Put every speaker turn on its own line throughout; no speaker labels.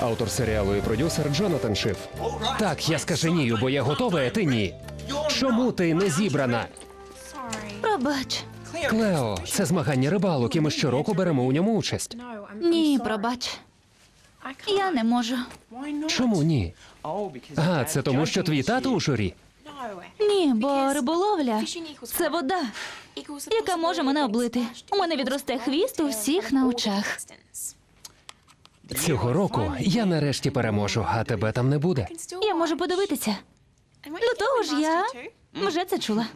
Автор серіалу і продюсер Джонатан Шиф. Так, я скаженію, бо я готовий, а ти ні. Чому ти не зібрана?
Пробач.
Клео, це змагання рибалок, і ми щороку беремо у ньому участь.
Ні, пробач. Я не можу.
Чому ні? А, це тому, що твій тато у журі.
Ні, бо риболовля це вода, яка може мене облити. У мене відросте хвіст у всіх на очах.
Цього року я нарешті переможу, а тебе там не буде.
Я можу подивитися. До того ж, я вже це чула.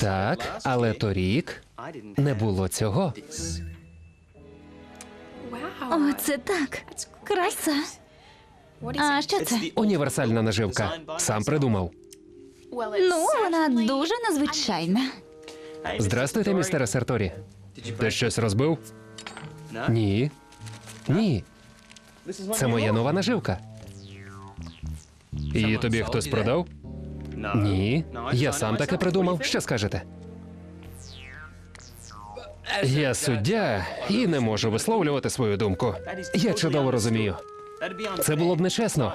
Так, але торік не було цього.
О, це так. Краса. А що це?
Універсальна наживка. Сам придумав.
Ну, вона дуже незвичайна.
Здрастуйте, містере Серторі. Ти щось розбив? Ні. Ні. Це моя нова наживка. Її тобі хтось продав? Ні. Я сам таке придумав. Що скажете? Я суддя і не можу висловлювати свою думку. Я чудово розумію. Це було б нечесно.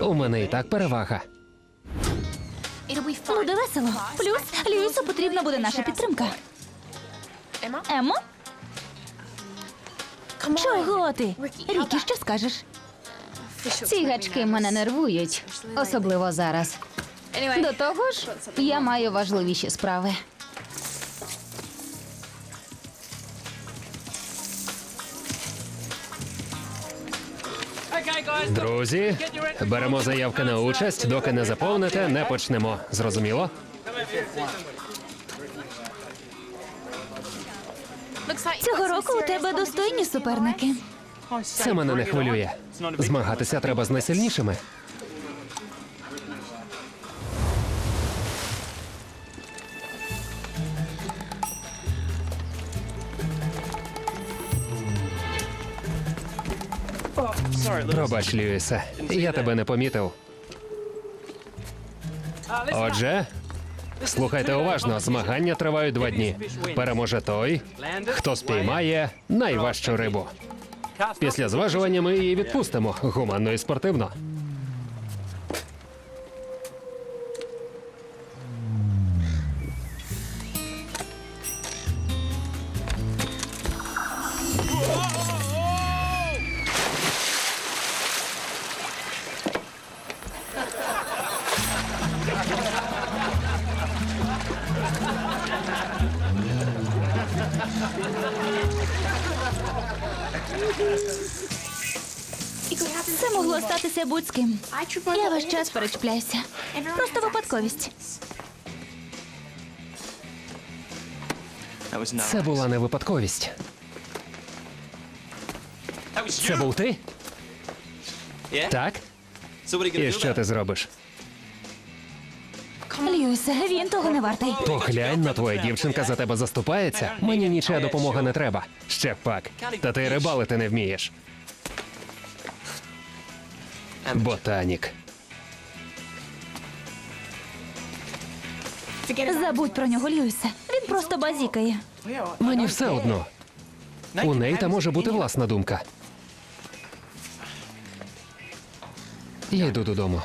У мене і так перевага.
Буде весело. Плюс Льюісу потрібна буде наша підтримка. Емо? Чого ти? Рікі, що скажеш?
Ці гачки мене нервують, особливо зараз. До того ж, я маю важливіші справи.
Друзі, беремо заявки на участь, доки не заповните, не почнемо. Зрозуміло?
Цього року у тебе достойні суперники.
Це мене не хвилює. Змагатися треба з найсильнішими. Пробач, Льюісе, я тебе не помітив. Отже, слухайте уважно, змагання тривають два дні. Переможе той, хто спіймає найважчу рибу. Після зважування ми її відпустимо гуманно і спортивно.
Весь час перечіпляюся. Просто випадковість.
Це була не випадковість. Це був ти? Так? І що ти зробиш?
Льюісе, він того не вартий.
Поглянь, на твоя дівчинка за тебе заступається. Мені нічия допомога не треба. Ще пак. Та ти рибалити не вмієш. Ботанік.
Забудь про нього, Льюіса. Він просто базікає.
Мені все одно. У неї та може бути власна думка. Я йду додому.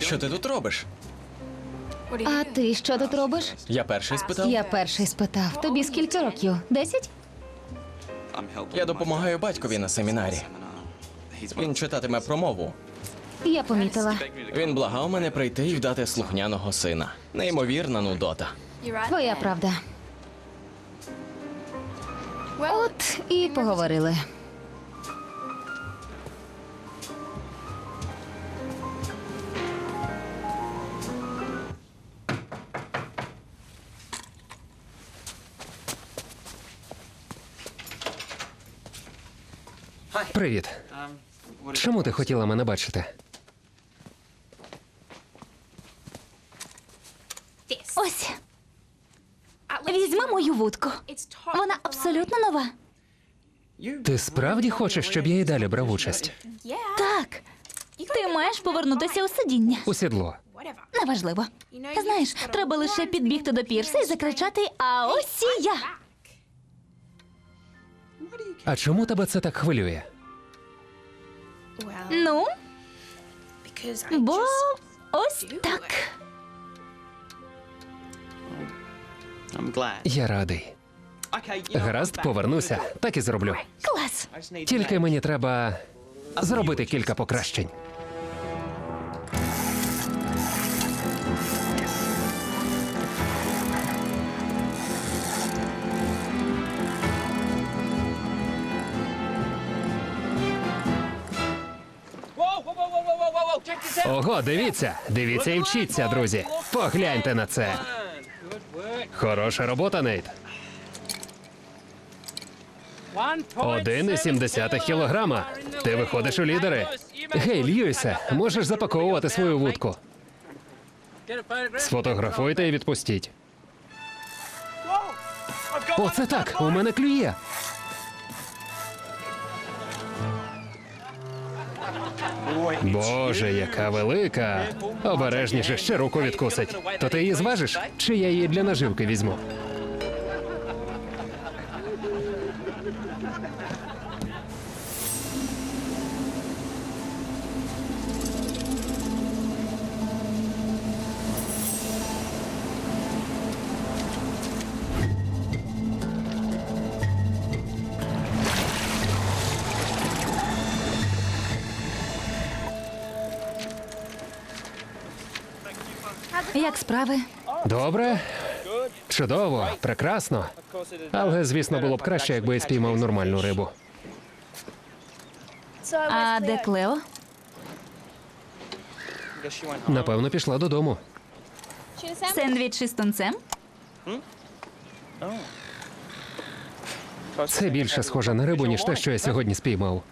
Що ти тут робиш?
А ти що тут робиш?
Я перший спитав.
Я перший спитав. Тобі скільки років? Десять?
Я допомагаю батькові на семінарі. Він читатиме промову.
Я помітила.
Він благав мене прийти і вдати слухняного сина. Неймовірна нудота.
Твоя правда. От і поговорили.
Привіт. Чому ти хотіла мене бачити?
Ось. Візьми мою вудку. Вона абсолютно нова.
Ти справді хочеш, щоб я і далі брав участь?
Так. Ти маєш повернутися у сидіння.
У сідло.
Неважливо. Знаєш, треба лише підбігти до пірса і закричати А ось і я.
А чому тебе це так хвилює?
Ну, бо ось так.
Я радий. Гаразд, повернуся, так і зроблю.
Клас.
Тільки мені треба зробити кілька покращень. Ого, дивіться, дивіться і вчіться, друзі. Погляньте на це. Хороша робота, Нейт. 1,7 кілограма. Ти виходиш у лідери. Гей, Льюісе, можеш запаковувати свою вудку. Сфотографуйте і відпустіть. Оце так, у мене клює. Боже, яка велика. Обережніше ще руку відкусить. То ти її зважиш? Чи я її для наживки візьму?
Як справи?
Добре. Чудово, прекрасно. Але, звісно, було б краще, якби я спіймав нормальну рибу.
А де Клео?
Напевно, пішла додому.
Сендвіч із тунцем?
Це більше схоже на рибу, ніж те, що я сьогодні спіймав.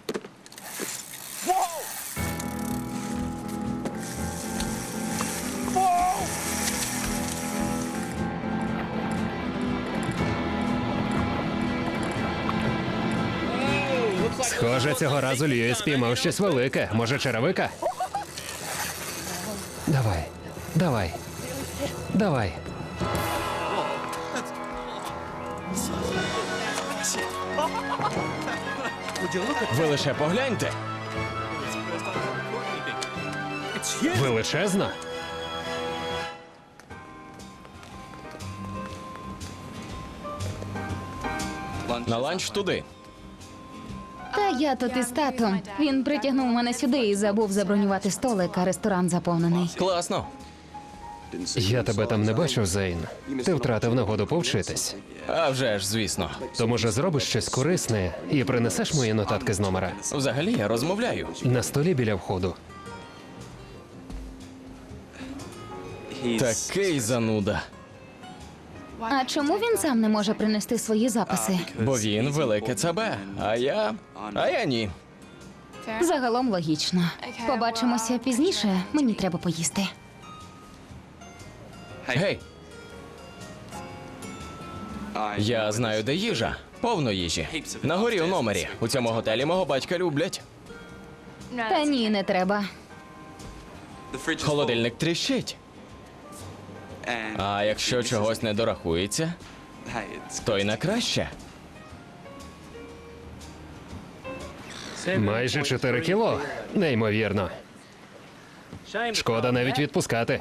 Схоже, цього разу Льюіс спіймав щось велике. Може, черевика? Давай, давай. Давай.
Ви лише погляньте.
Величезна?
На ланч туди.
Я тут із татом. Він притягнув мене сюди і забув забронювати столик, а ресторан заповнений.
Класно.
Я тебе там не бачив, Зейн. Ти втратив нагоду повчитись.
А вже ж, звісно.
То може зробиш щось корисне і принесеш мої нотатки з номера
Взагалі я розмовляю.
на столі біля входу.
Такий зануда.
А чому він сам не може принести свої записи?
Бо він велике ЦБ, а я. А я ні.
Загалом логічно. Побачимося пізніше. Мені треба поїсти.
Гей, я знаю, де їжа. Повно їжі. На горі у номері. У цьому готелі мого батька люблять.
Та ні, не треба.
Холодильник тріщить. А якщо чогось не дорахується, то й на краще.
Майже 4 кіло. Неймовірно. Шкода навіть відпускати.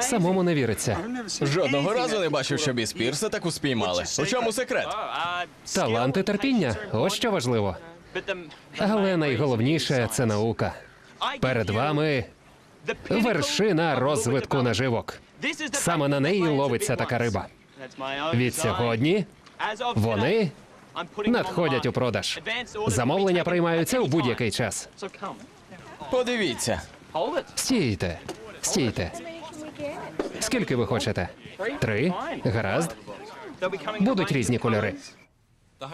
Самому не віриться.
Жодного разу не бачив, щоб із пірса таку спіймали. У чому секрет?
Талант і терпіння. Ось що важливо. Але найголовніше це наука. Перед вами вершина розвитку наживок. Саме на неї ловиться така риба. Від сьогодні вони надходять у продаж. Замовлення приймаються у будь-який час.
Подивіться.
Стійте, стійте. Скільки ви хочете? Три? Гаразд. Будуть різні кольори.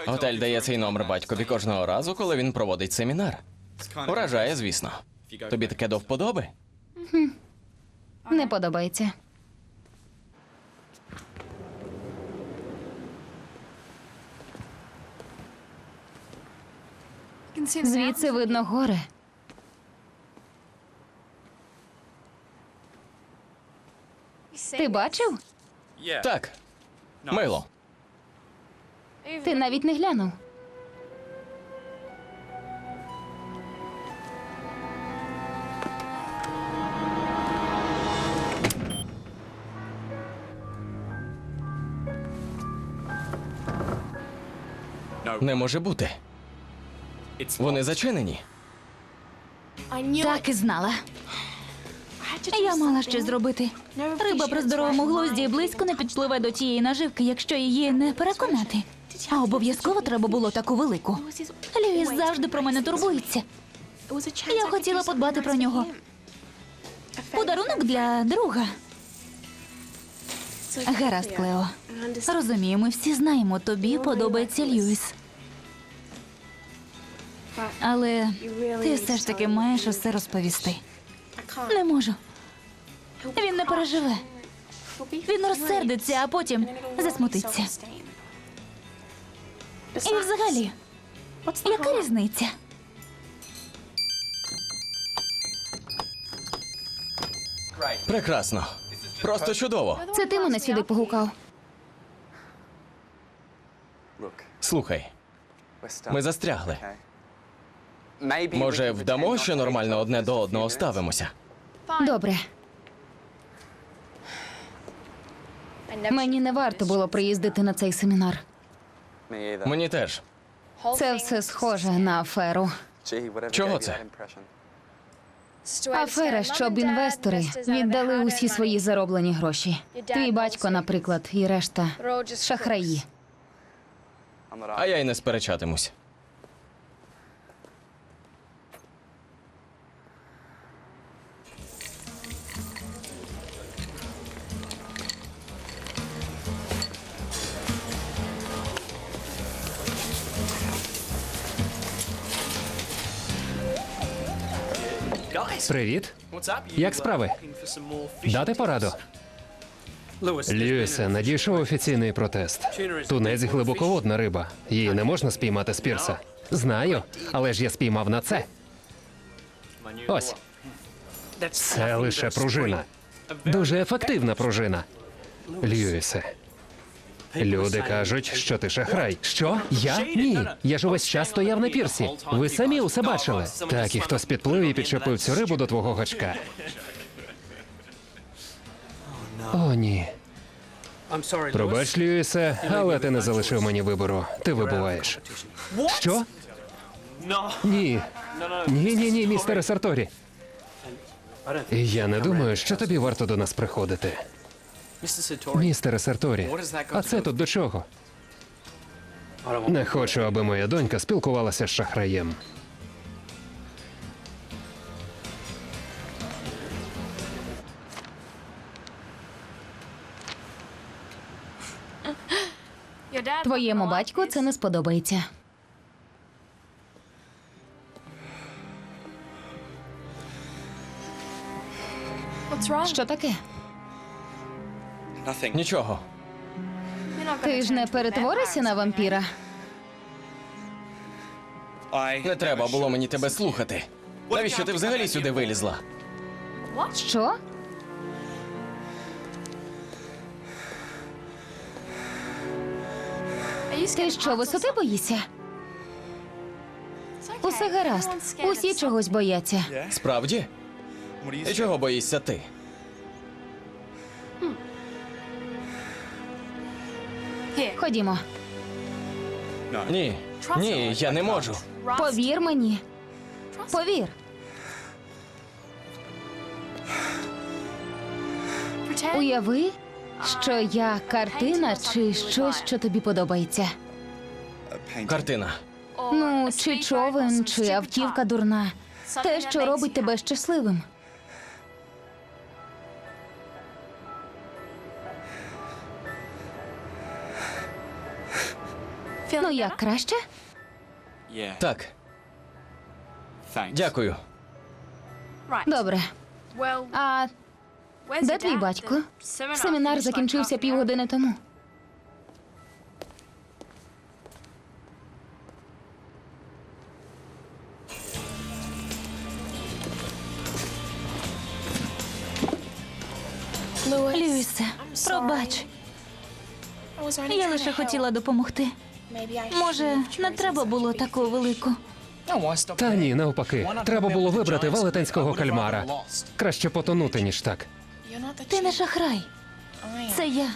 Готель дає цей номер батькові кожного разу, коли він проводить семінар. Уражає, звісно. Тобі таке до вподоби?
Не подобається. Звідси видно гори. Ти бачив?
Так. Мило.
Ти навіть не глянув.
Не може бути. Вони зачинені.
Так і знала. Я мала щось зробити. Риба при здоровому глузді близько не підпливе до тієї наживки, якщо її не переконати. А обов'язково треба було таку велику. Льюіс завжди про мене турбується. Я хотіла подбати про нього. Подарунок для друга. Гаразд, Клео. Розумію, ми всі знаємо, тобі подобається Льюіс. Але ти все ж таки маєш усе розповісти. Не можу. Він не переживе. Він розсердиться, а потім засмутиться. І взагалі, яка різниця?
Прекрасно. Просто чудово.
Це ти мене сюди погукав.
Слухай, ми застрягли. Може, вдамо, що нормально одне до одного ставимося?
Добре. Мені не варто було приїздити на цей семінар.
Мені теж.
Це все схоже на аферу.
Чого це?
Афера, щоб інвестори віддали усі свої зароблені гроші. Твій батько, наприклад, і решта шахраї.
А я й не сперечатимусь.
Привіт. Як справи? Дати пораду? Льюісе, надійшов офіційний протест. Тунець глибоководна риба. Її не можна спіймати з пірса. Знаю, але ж я спіймав на це. Ось. Це лише пружина. Дуже ефективна пружина. Льюісе. Люди кажуть, що ти шахрай. Що? Я? Ні. Я ж увесь час стояв на пірсі. Ви самі усе бачили. Так, і хтось підплив і підчепив цю рибу до твого гачка. О, ні. Пробач, Льюісе, але ти не залишив мені вибору. Ти вибуваєш. Що? Ні. Ні, ні, ні, містере Сарторі. Я не думаю, що тобі варто до нас приходити. Містере Сарторі, а це тут до чого? Не хочу, аби моя донька спілкувалася з шахраєм.
Твоєму батьку це не сподобається. Що таке?
Нічого.
Ти ж не перетворишся на вампіра?
Не треба було мені тебе слухати. Навіщо ти взагалі сюди вилізла?
Що? Ти що, висоти боїшся? Усе гаразд. Усі чогось бояться.
Справді? І чого боїшся ти?
Ходімо.
Ні. Ні, я не можу.
Повір мені. Повір. Уяви, що я картина чи щось, що тобі подобається.
Картина.
Ну, чи човен, чи автівка дурна. Те, що робить тебе щасливим. Ну як краще?
Так, дякую.
Добре. А де твій батько? Семінар закінчився півгодини тому.
Льюісе, пробач. Я лише хотіла допомогти. Може, не треба було таку велику.
Та ні, навпаки. Треба було вибрати велетенського кальмара. Краще потонути, ніж так.
Ти не шахрай. Це я.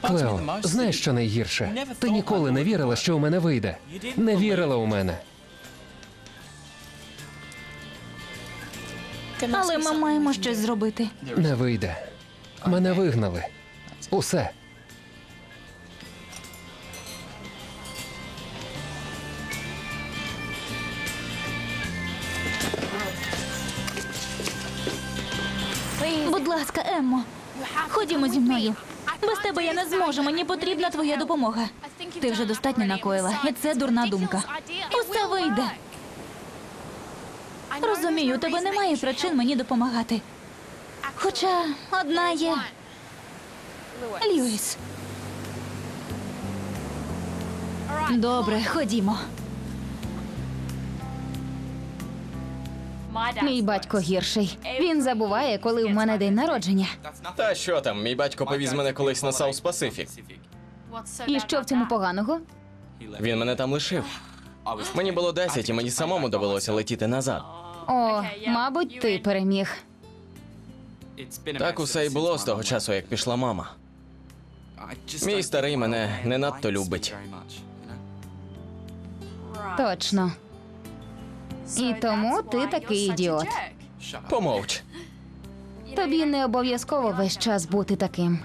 Клео, знаєш, що найгірше? Ти ніколи не вірила, що у мене вийде. Не вірила у мене.
Але ми маємо щось зробити.
Не вийде. Мене вигнали. Усе.
Будь ласка, Еммо, ходімо зі мною. Без тебе я не зможу. Мені потрібна твоя допомога. Ти вже достатньо накоїла, і це дурна думка. Усе вийде. Розумію, у тебе немає причин мені допомагати. Хоча одна є. Льюіс. Добре, ходімо.
Мій батько гірший. Він забуває, коли в мене день народження.
Та що там, мій батько повіз мене колись на Саус Пасифік.
І що в цьому поганого?
Він мене там лишив. Мені було 10, і мені самому довелося летіти назад.
О, мабуть, ти переміг.
Так усе й було з того часу, як пішла мама. Мій старий мене не надто любить.
Точно. І тому ти такий ідіот.
Помовч.
Тобі не обов'язково весь час бути таким.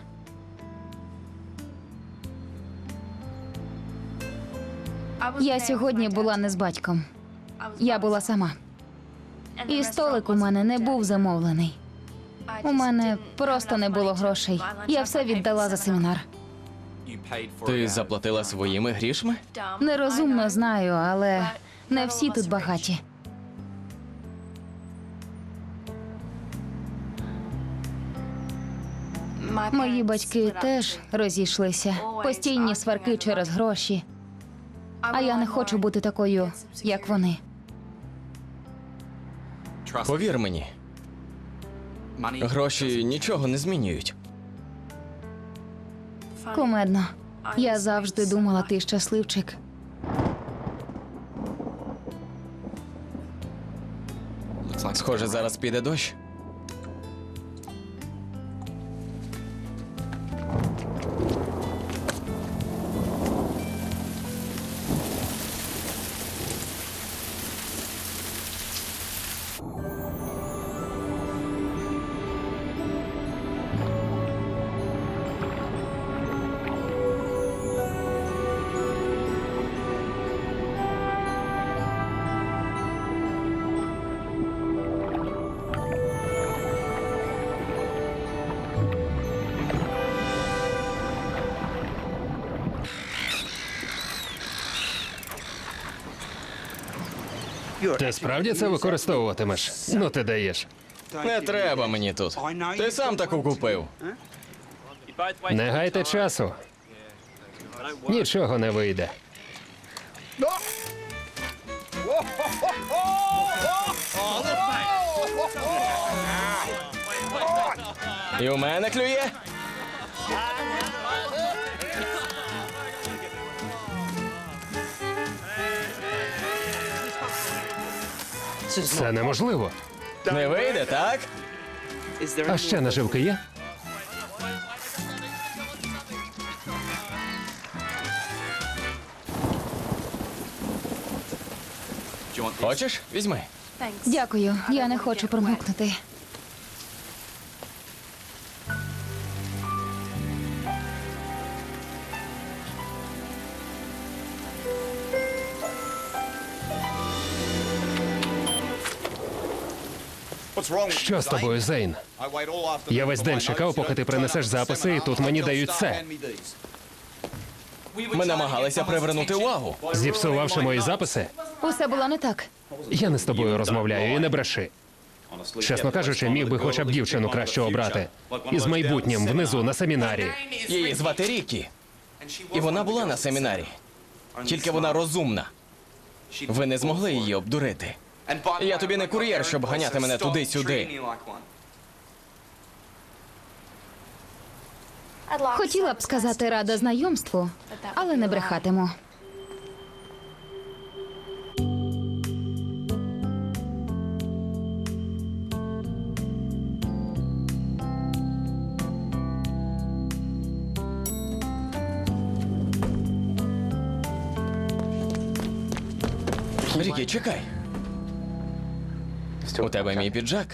Я сьогодні була не з батьком. Я була сама. І столик у мене не був замовлений. У мене просто не було грошей. Я все віддала за семінар.
Ти заплатила своїми грішми?
Нерозумно знаю, але не всі тут багаті. Мої батьки теж розійшлися. Постійні сварки через гроші. А я не хочу бути такою, як вони.
Повір мені, гроші нічого не змінюють.
Кумедно. Я завжди думала, ти щасливчик.
Схоже, зараз піде дощ.
Ти справді це використовуватимеш? Ну ти даєш.
Не треба мені тут. Ти сам таку купив.
Не гайте часу. Нічого не вийде.
І у мене клює.
Це неможливо.
Не вийде, так?
А ще наживки є?
Хочеш? Візьми.
Дякую, я не хочу промокнути.
Що з тобою, Зейн?
Я весь день чекав, поки ти принесеш записи, і тут мені дають це.
Ми намагалися привернути увагу.
Зіпсувавши мої записи,
Усе було не так.
я не з тобою розмовляю і не бреши. Чесно кажучи, міг би хоча б дівчину краще обрати. Із майбутнім внизу на семінарі.
Її звати Рікі. І вона була на семінарі. Тільки вона розумна. Ви не змогли її обдурити. Я тобі не кур'єр, щоб ганяти мене туди-сюди.
Хотіла б сказати рада знайомству, але не брехатиму.
Рікі, чекай. У тебе мій піджак.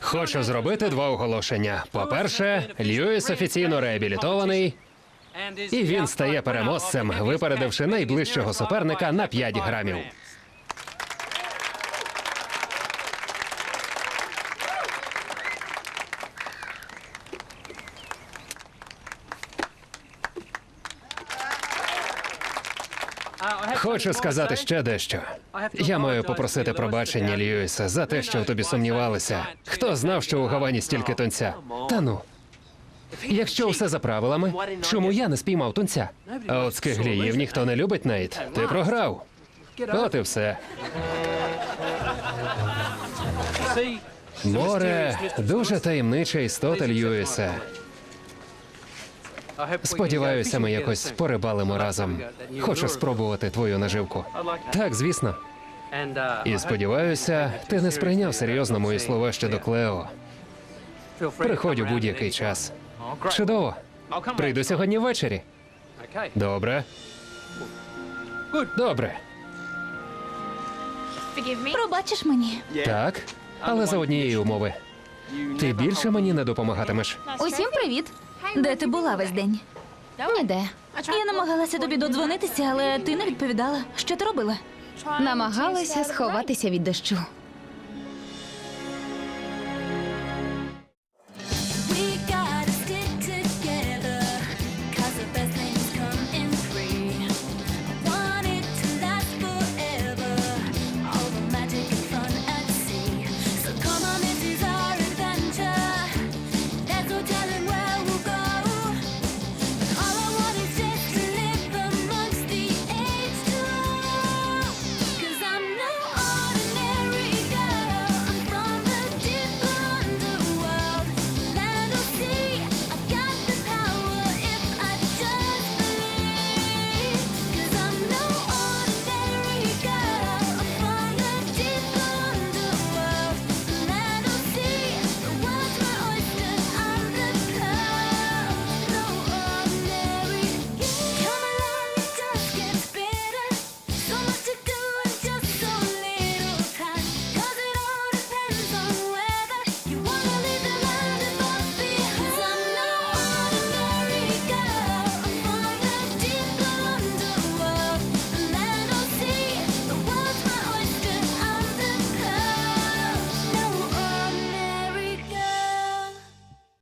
Хочу зробити два оголошення. По-перше, Льюіс офіційно реабілітований, і він стає переможцем, випередивши найближчого суперника на 5 грамів. Хочу сказати ще дещо. Я маю попросити пробачення Льюіса за те, що в тобі сумнівалися. Хто знав, що у Гавані стільки тонця? Та ну. Якщо все за правилами, чому я не спіймав тунця? А от скигліїв ніхто не любить, Нейт. Ти програв. От і все. Море дуже таємнича істота Льюіса. Сподіваюся, ми якось порибалимо разом. Хочу спробувати твою наживку. Так, звісно. І сподіваюся, ти не сприйняв серйозно мої слова щодо Клео. Приходь у будь-який час. Чудово. Прийду сьогодні ввечері. Добре. Добре.
Пробачиш мені?
Так. Але за однієї умови. Ти більше мені не допомагатимеш.
Усім привіт.
Де ти була весь день?
Ніде.
Я намагалася тобі додзвонитися, але ти не відповідала. Що ти робила?
Намагалася сховатися від дощу.